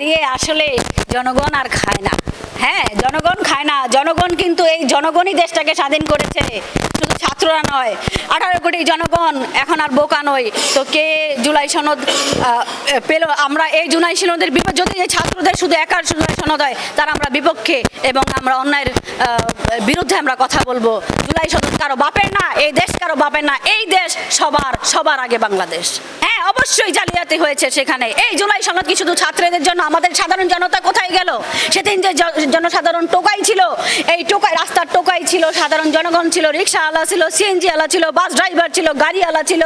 দিয়ে আসলে জনগণ আর খায় না। হ্যাঁ জনগণ খায় না। জনগণ কিন্তু এই জনগণই দেশটাকে স্বাধীন করেছে। শুধু ছাত্ররা নয়, আঠারো কোটি জনগণ এখন আর বোকা নয় তো কে জুলাই সনদ পেল? আমরা এই জুলাই সনদের বিপদ যদি এই ছাত্রদের শুধু একার জুলাই সনদ হয়, তার আমরা বিপক্ষে এবং আমরা অন্যায়ের বিরুদ্ধে আমরা কথা বলব। জুলাই সনদ কারও বাপের না, এই দেশ কারও বাপের না। এই দেশ সবার সবার আগে বাংলাদেশ। অবশ্যই জালিয়াতি হয়েছে সেখানে। এই জুলাই সনদ কি শুধু ছাত্রদের জন্য? আমাদের সাধারণ জনতা কোথায় গেল? সেদিন যে জনসাধারণ টোকাই ছিল, এই টোকাই, রাস্তার টোকাই ছিল, সাধারণ জনগণ ছিল রিক্সা আলা ছিল সিএনজি আলা ছিল, বাস ড্রাইভার ছিল গাড়ি আলা ছিল,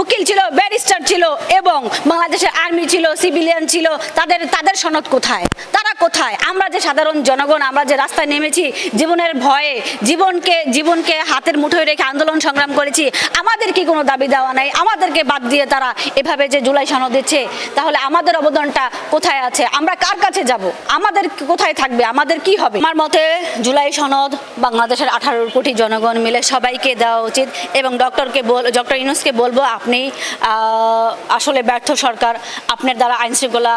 উকিল ছিল, ব্যারিস্টার ছিল এবং বাংলাদেশের আর্মি ছিল, সিভিলিয়ান ছিল, তাদের তাদের সনদ কোথায়? তারা কোথায়? আমরা যে সাধারণ জনগণ, আমরা যে রাস্তায় নেমেছি, জীবনের ভয়ে, জীবনকে জীবনকে হাতের মুঠোয় রেখে আন্দোলন সংগ্রাম করেছি, আমাদের কি কোনো দাবি দেওয়া নেই? আমাদেরকে বাদ দিয়ে তারা এভাবে যে জুলাই সনদ দিচ্ছে, তাহলে আমাদের অবদানটা কোথায় আছে? আমরা কার কাছে যাব? আমাদের কোথায় থাকবে? আমাদের কি হবে? আমার মতে জুলাই সনদ বাংলাদেশের আঠারো কোটি জনগণ মিলে সবাইকে দেওয়া উচিত এবং ডক্টরকে বল ডক্টর ইউনুসকে বলব, আপনি আসলে ব্যর্থ সরকার, আপনার দ্বারা আইন শৃঙ্খলা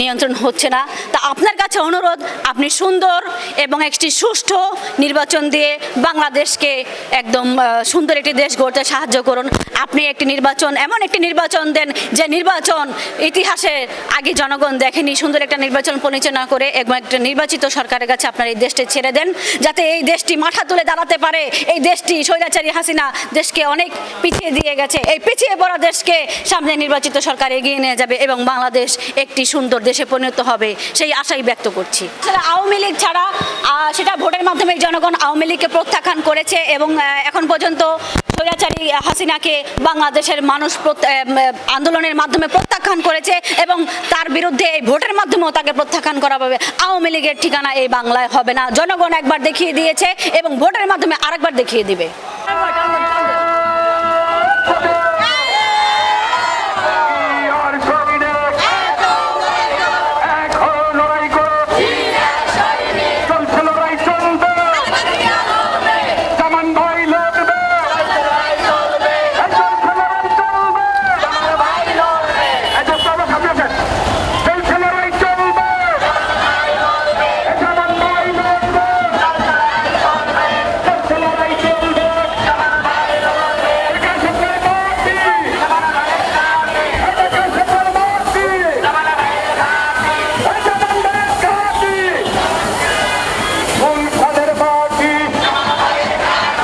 নিয়ন্ত্রণ হচ্ছে না। তা আপনার কাছে অনুরোধ, আপনি সুন্দর এবং একটি সুষ্ঠু নির্বাচন দিয়ে বাংলাদেশকে একদম সুন্দর একটি দেশ গড়তে সাহায্য করুন। আপনি একটি নির্বাচন, এমন একটি নির্বাচন দেন। যে নির্বাচন ইতিহাসে আগে জনগণ দেখেনি, সুন্দর একটা নির্বাচন পরিচালনা করে এবং একটা নির্বাচিত সরকারের কাছে আপনার এই দেশটি ছেড়ে দেন, যাতে এই দেশটি মাথা তুলে দাঁড়াতে পারে। এই দেশটি স্বৈরাচারী হাসিনা দেশকে অনেক পিছিয়ে দিয়ে গেছে। এই পিছিয়ে পড়া দেশকে সামনে নির্বাচিত সরকার এগিয়ে নিয়ে যাবে এবং বাংলাদেশ একটি সুন্দর দেশে পরিণত হবে, সেই আশাই ব্যক্ত করছি। আওয়ামী লীগ ছাড়া সেটা ভোটের মাধ্যমে জনগণ আওয়ামী লীগকে প্রত্যাখ্যান করেছে এবং এখন পর্যন্ত স্বৈরাচারী হাসিনাকে বাংলাদেশের মানুষ আন্দোলনের মাধ্যমে প্রত্যাখ্যান করেছে এবং তার বিরুদ্ধে এই ভোটের মাধ্যমেও তাকে প্রত্যাখ্যান করা হবে। আওয়ামী লীগের ঠিকানা এই বাংলায় হবে না। জনগণ একবার দেখিয়ে দিয়েছে এবং ভোটের মাধ্যমে আরেকবার দেখিয়ে দিবে।